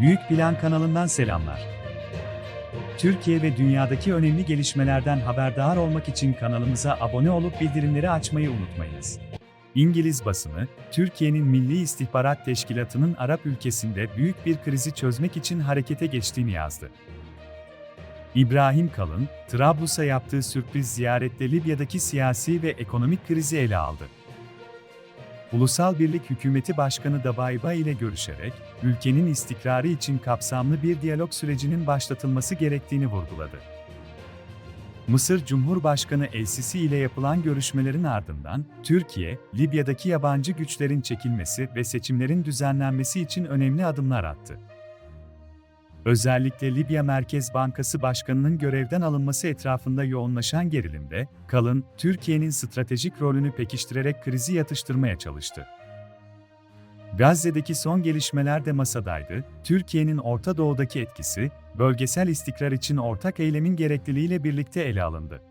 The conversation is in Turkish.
Büyük Plan kanalından selamlar. Türkiye ve dünyadaki önemli gelişmelerden haberdar olmak için kanalımıza abone olup bildirimleri açmayı unutmayınız. İngiliz basını, Türkiye'nin Milli İstihbarat Teşkilatı'nın Arap ülkesinde büyük bir krizi çözmek için harekete geçtiğini yazdı. İbrahim Kalın, Trablus'a yaptığı sürpriz ziyarette Libya'daki siyasi ve ekonomik krizi ele aldı. Ulusal Birlik Hükümeti Başkanı Dabaiba ile görüşerek, ülkenin istikrarı için kapsamlı bir diyalog sürecinin başlatılması gerektiğini vurguladı. Mısır Cumhurbaşkanı El-Sisi ile yapılan görüşmelerin ardından, Türkiye, Libya'daki yabancı güçlerin çekilmesi ve seçimlerin düzenlenmesi için önemli adımlar attı. Özellikle Libya Merkez Bankası Başkanı'nın görevden alınması etrafında yoğunlaşan gerilimde, Kalın, Türkiye'nin stratejik rolünü pekiştirerek krizi yatıştırmaya çalıştı. Gazze'deki son gelişmeler de masadaydı, Türkiye'nin Orta Doğu'daki etkisi, bölgesel istikrar için ortak eylemin gerekliliğiyle birlikte ele alındı.